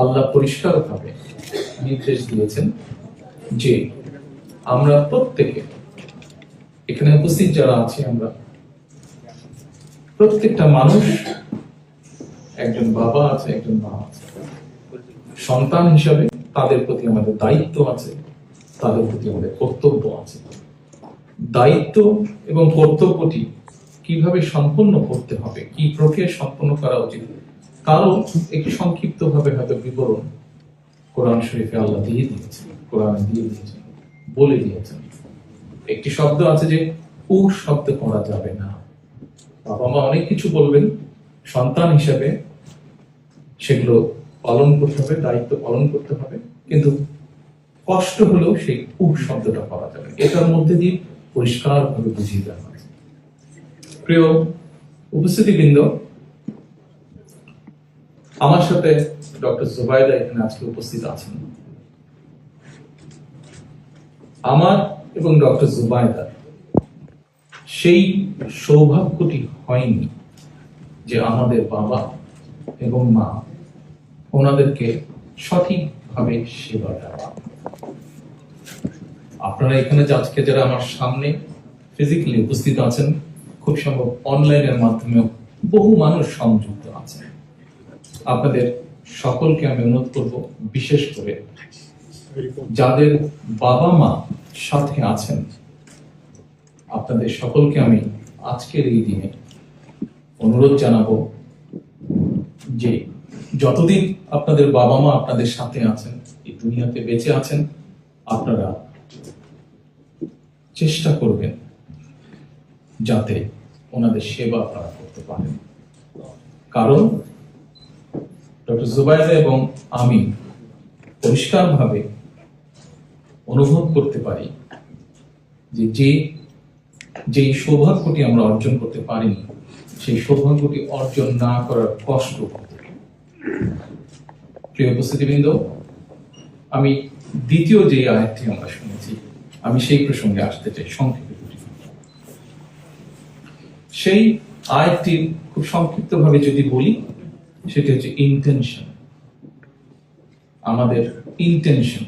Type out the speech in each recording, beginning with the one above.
আল্লাহ পরিষ্কারভাবে নির্দেশ দিয়েছেন যে আমরা প্রত্যেকে, এখানে উপস্থিত যারা আছি আমরা, প্রত্যেকটা মানুষ একজন বাবা আছে, একজন মা আছে। সন্তান হিসাবে তাদের প্রতি আমাদের দায়িত্ব আছে, তাদের প্রতি আমাদের কর্তব্য আছে। দায়িত্ব এবং কর্তব্যটি কীভাবে সম্পন্ন করতে হবে, কি প্রক্রিয়া সম্পন্ন করা উচিত তারও একটি সংক্ষিপ্ত ভাবে হয়তো বিবরণ কোরআন শরীফে আল্লাহ দিয়ে দিয়েছেন, কোরআনে দিয়ে দিয়েছেন, বলে দিয়েছেন। একটি শব্দ আছে যে, উ শব্দ করা যাবে না। বাবা মা অনেক কিছু বলবেন, সন্তান হিসেবে সেগুলো পালন করতে হবে, দায়িত্ব পালন করতে হবে, কিন্তু কষ্ট হলেও সেই উহ শব্দটা করা যাবে এটার মধ্যে দিয়ে পরিষ্কার ভাবে বুঝিয়ে দেওয়া হয় প্রিয় উপস্থিতিবৃন্দ আমার সাথে ডক্টর জুবাইদা এখানে আজকে উপস্থিত আছেন। আমার এবং ডক্টর জুবাইদার সেই সৌভাগ্যটি হয়নি যে আমাদের বাবা এবং মা ওনাদেরকে সঠিকভাবে সেবা দেওয়া। আপনারা এখানে আজকে যারা আমার সামনে ফিজিক্যালি উপস্থিত আছেন, খুব সম্ভব অনলাইনের মাধ্যমেও বহু মানুষ সংযুক্ত আছেন। আপনাদের সকলকে আমি অনুরোধ করব, বিশেষ করে যাদের বাবা মা সাথে আছেন, আপনাদের সকলকে আমি আজকের এই দিনে অনুরোধ জানাব যে যতদিন আপনাদের বাবা মা আপনাদের সাথে আছেন, এই দুনিয়াতে বেঁচে আছেন, আপনারা চেষ্টা করবেন যাতে ওনাদের সেবা আপনারা করতে পারেন। কারণ ডক্টর জুবাইদা এবং আমি পরিষ্কারভাবে অনুভব করতে পারি যে যে, যেই সৌভাগ্যটি আমরা অর্জন করতে পারিনি, সেই সৌভাগ্যটি অর্জন না করার কষ্ট। প্রিয় উপস্থিতিবৃন্দ, আমি দ্বিতীয় যে আয়াতটি আমরা শুনেছি, আমি সেই প্রসঙ্গে আসতে চাই, সংক্ষেপে সেই আয়াতটি খুব সংক্ষিপ্তভাবে যদি বলি সেটি হচ্ছে ইন্টেনশন আমাদের ইন্টেনশন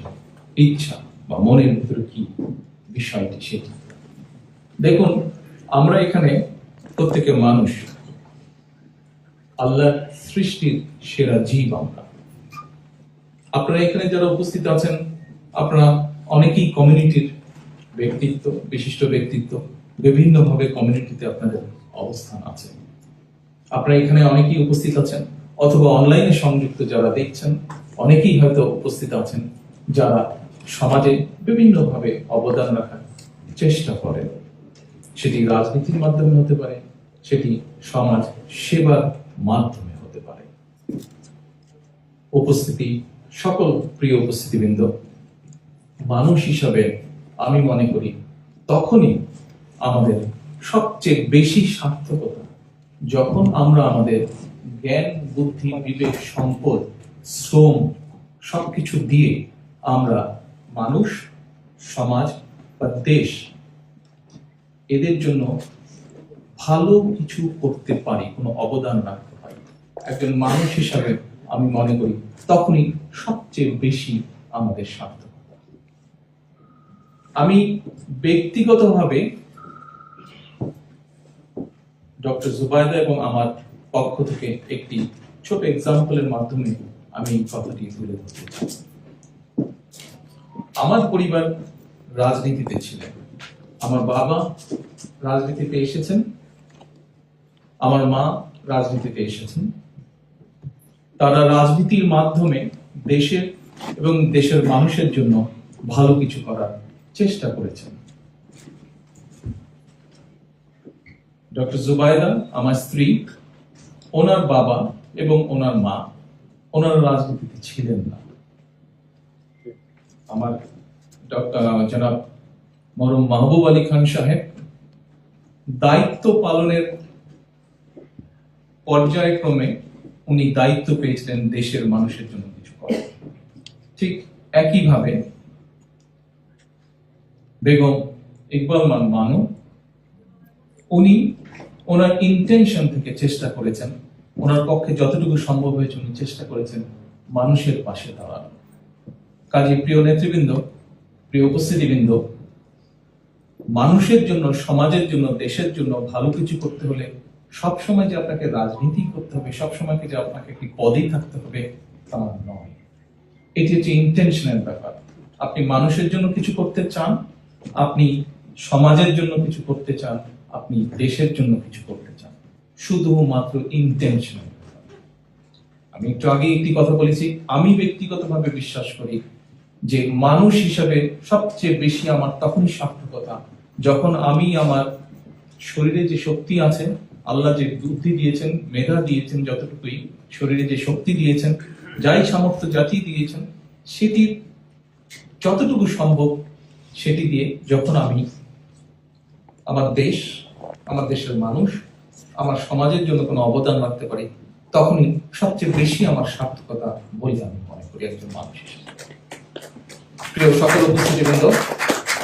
ইচ্ছা বা মনের ভিতরে কি বিষয়টি সেটি। দেখুন, আমরা এখানে প্রত্যেকে মানুষ। আল্লাহর সৃষ্টির সেরা জীব আমরা। আপনারা এখানে যারা উপস্থিত আছেন, আপনারা অনেকেই কমিউনিটির ব্যক্তিত্ব, বিশিষ্ট ব্যক্তিত্ব বিভিন্ন ভাবে কমিউনিটিতে আপনাদের অবস্থান আছে। আপনারা এখানে অনেকেই উপস্থিত আছেন। অথবা অনলাইনে সংযুক্ত যারা দেখছেন, অনেকেই হয়তো উপস্থিত আছেন, যারা সমাজে বিভিন্নভাবে অবদান রাখার চেষ্টা করেন। সেটি রাজনীতির মাধ্যমে হতে পারে, সেটি সমাজ সেবার মাধ্যমে হতে পারে। উপস্থিতি, সকল প্রিয় উপস্থিতিবৃন্দ, মানুষ হিসাবে আমি মনে করি তখনই আমাদের সবচেয়ে বেশি সার্থকতা, যখন আমরা আমাদের জ্ঞান, বুদ্ধি, বিবেক, সম্পদ, শ্রম সবকিছু দিয়ে আমরা মানুষ, সমাজ বা দেশ এদের জন্য ভালো কিছু করতে পারি, কোনো অবদান রাখতে পারি। একজন মানুষ হিসাবে আমি মনে করি তখনই সবচেয়ে বেশি আমাদের সার্থকতা আমি ব্যক্তিগতভাবে ডক্টর জুবাইদা এবং আমার পক্ষ থেকে একটি ছোট এক্সাম্পলের মাধ্যমে আমি এই কথাটি তুলে ধরতে আমার পরিবার রাজনীতিতে ছিলেন। আমার বাবা রাজনীতিতে এসেছেন। আমার মা রাজনীতিতে এসেছেন। তারা রাজনীতির মাধ্যমে দেশের এবং দেশের মানুষের জন্য ভালো কিছু করার চেষ্টা করেছেন। ডক্টর জুবাইদা আমার স্ত্রী ওনার বাবা এবং ওনার মা, ওনারা রাজনীতিতে ছিলেন না। আমার জনাব মরম মাহবুব আলী খান সাহেব দায়িত্ব পালনের পর্যায়ক্রমে উনি দায়িত্ব পেয়েছিলেন দেশের মানুষের জন্য কিছু করার। ঠিক একইভাবে বেগম ইকবাল মান মানু, উনি ওনার ইন্টেনশন থেকে চেষ্টা করেছেন। ওনার পক্ষে যতটুকু সম্ভব হয়েছে উনি চেষ্টা করেছেন মানুষের পাশে দাঁড়ানো। কাজে প্রিয় নেতৃবৃন্দ, প্রিয় উপস্থিতিবৃন্দ, মানুষের জন্য, সমাজের জন্য, দেশের জন্য ভালো কিছু করতে হলে সব সময় যে আপনাকে রাজনীতি করতে হবে সব সময় যে আপনাকে একটি পদেই থাকতে হবে তা নয়। এটি হচ্ছে ইন্টেনশনের ব্যাপার। আপনি মানুষের জন্য কিছু করতে চান, আপনি সমাজের জন্য কিছু করতে চান আপনি দেশের জন্য কিছু করতে চান, শুধুমাত্র ইন্টেনশন আমি একটু আগে একটি কথা বলেছি, আমি ব্যক্তিগতভাবে বিশ্বাস করি যে মানুষ হিসাবে সবচেয়ে বেশি আমার তখনই সার্থকতা যখন আমি আমার শরীরে যে শক্তি আছে, আল্লাহ যে বুদ্ধি দিয়েছেন, মেধা দিয়েছেন, যতটুকুই শরীরে যে শক্তি দিয়েছেন, যাই সামর্থ্য জাতি দিয়েছেন, সেটি যতটুকু সম্ভব সেটি দিয়ে যখন আমি আমার দেশ, আমার দেশের মানুষ, আমার সমাজের জন্য কোনো অবদান রাখতে পারি, তখনই সবচেয়ে বেশি আমার সার্থকতা বলে আমি মনে করি একজন মানুষ হিসেবে। প্রিয় সকল উপস্থিতিবৃন্দ